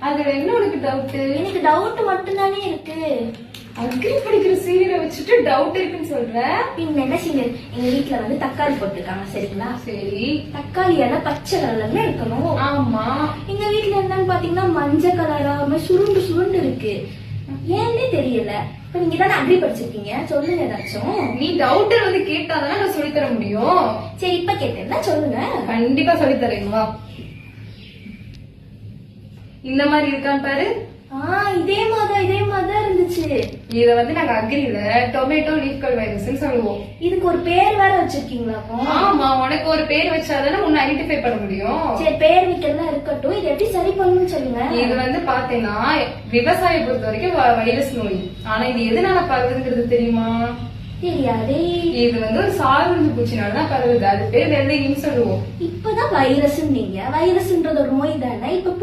அதுல என்ன உனக்கு டவுட் எனக்கு டவுட் மட்டும்தானே இருக்கு. அக்ரி படிக்கிற சீரியலை வச்சுட்டு டவுட் இருக்குன்னு சொல்ற? பின்ன என்ன சீனியர் எங்க வீட்ல வந்து தக்காளி போட்டிருக்காங்க சரிங்களா? சரி. தக்காளி எல்லாம் பச்சை கலர்ல இருக்கணும். ஆமா. எங்க வீட்ல என்னன்னு பாத்தீங்கன்னா மஞ்சள் கலரா ஒரு சுருண்டு சுருண்டு இருக்கு. ஏன்னே தெரியல. இப்ப நீங்க தானே அக்ரி படிச்சிருக்கீங்க? சொல்லுங்க ஏதாச்சும். நீ டவுட் வந்து கேட்டாதானே நான் சொல்லி தர முடியும். சரி இப்ப கேட்டேன்னா சொல்லுங்க. கண்டிப்பா சொல்லி தரேன் வா. இந்த மாதிரி இருக்கான்னு பாரு. இதே மாதிரிதான் இதே மாதிரிதான் இருந்துச்சு. இத வந்து நாங்க அக்ரில டொமேட்டோ லீஃப்கல் வைரஸ்னு சொல்லுவோம். இதுக்கு ஒரு பேர் வேற வச்சிருக்கீங்களா ஆமா உனக்கு ஒரு பேர் வச்சாதானே உன்னை ஐடென்டிஃபை பண்ண முடியும். சரி பேர் வைக்கலாம் இருக்கட்டும். இது எப்படி சரி பண்ணணும்னு சொல்லுங்க. இது வந்து பாத்தீங்கன்னா விவசாய பொறுத்த வரைக்கும் வைரஸ் நோய். ஆனா இது எதனால பரவுதுங்கிறது தெரியுமா? தெரியாதே. இது வந்து ஒரு சார்ந்து பூச்சினால தான் பரவுது. அது பேர் வெள்ளையின்னு சொல்லுவோம். இப்பதான் வைரஸ்ன்றீங்க வைரஸ்ன்றது ஒரு நோய் தானே. இப்ப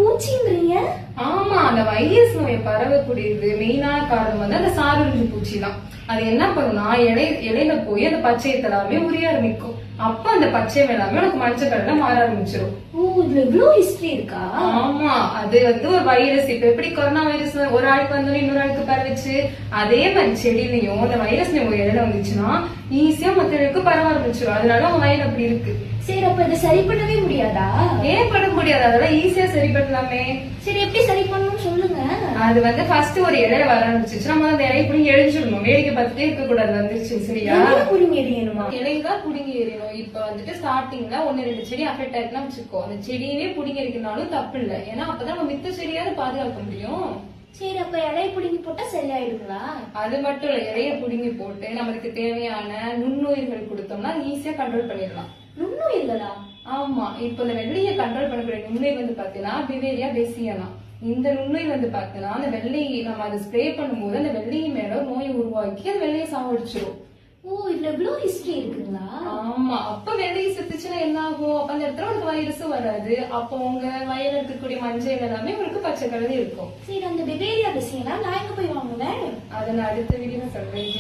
啊 ஆமா அந்த வைரஸ் நோயை பரவக்கூடியது மெயினான காரணம் வந்து அந்த சாருஞ்சு பூச்சி தான் அது என்ன பண்ணும்னா இலை இலையில போய் அந்த பச்சையை எல்லாமே உரிய ஆரம்பிக்கும். அப்ப அந்த பச்சை எல்லாமே உனக்கு மஞ்சள் கலர்ல மாற ஆரம்பிச்சிடும் ஓ இதுல இவ்ளோ ஹிஸ்டரி இருக்கா? ஆமா அது வந்து ஒரு வைரஸ். இப்ப எப்படி கொரோனா வைரஸ் ஒரு ஆளுக்கு வந்தோம் இன்னொரு ஆளுக்கு பரவுச்சு அதே மாதிரி செடியிலையும் அந்த வைரஸ் நம்ம இடையில வந்துச்சுன்னா ஈஸியா மத்தவங்களுக்கு பரவ ஆரம்பிச்சிடும் அதனால உன் வயல் அப்படி இருக்கு. சரி அப்ப இதை சரி பண்ணவே முடியாதா? ஏன் பண்ண முடியாது? அதெல்லாம் ஈஸியா சரி பண்ணலாமே. சரி எப்படி சரி பண்ணணும்னு சொல்லுங்க. அது வந்து ஃபர்ஸ்ட் ஒரு இலையில வர ஆரம்பிச்சிச்சு நம்ம அந்த இலையை புடிங்கி எழிஞ்சிடணும் வேடிக்கை பார்த்துட்டே இருக்க கூடாது வந்துருச்சு சரியா? புரிங்க எறியணுமா இலைதான் புடுங்கி எறியணும் இப்ப வந்துட்டு ஸ்டார்டிங்ல ஒன்னு ரெண்டு செடி அஃபெக்ட் ஆயிருக்குன்னா வச்சுக்கோ. அந்த செடியவே புடுங்கி எறிக்கனாலும் தப்பு இல்ல. ஏன்னா அப்பதான் நம்ம மித்த செடியாவது பாதுகாக்க முடியும். சரி அப்ப இலைய புடுங்கி போட்டா சரியாயிடுங்களா? அது மட்டும் இல்ல. இலைய புடுங்கி போட்டு நம்மளுக்கு தேவையான நுண்ணுயிர்கள் கொடுத்தோம்னா ஈஸியா கண்ட்ரோல் பண்ணிடலாம். நுண்ணுயிர்களா? ஆமா. இப்ப இந்த வெள்ளையை கண்ட்ரோல் பண்ணக்கூடிய நுண்ணுயிர் வந்து பாத்தீங்கன்னா பிவேரியா பேசியலாம் இந்த நுண்ணுயிர் வந்து பாத்தீங்கன்னா அந்த வெள்ளை நம்ம அதை ஸ்ப்ரே பண்ணும்போது அந்த வெள்ளையை மேல நோயை உருவாக்கி அந்த வெள்ளையை சாவடிச்சிடும் ஓ இதுல இவ்ளோ ஹிஸ்டரி இருக்குங்களா? ஆமா. அப்ப வெள்ளையை செத்துச்சுன்னா என்ன ஆகும் அப்ப அந்த இடத்துல உங்களுக்கு வைரஸும் வராது. அப்போ உங்க வயல்ல இருக்கக்கூடிய மஞ்சள் எல்லாமே உங்களுக்கு பச்சை கலர் இருக்கும். சரி அந்த பிவேரியா பேசிங்கன்னா நான் எங்க போய் வாங்குவேன்? அதை நான் அடுத்த வீடியோ சொல்றேன்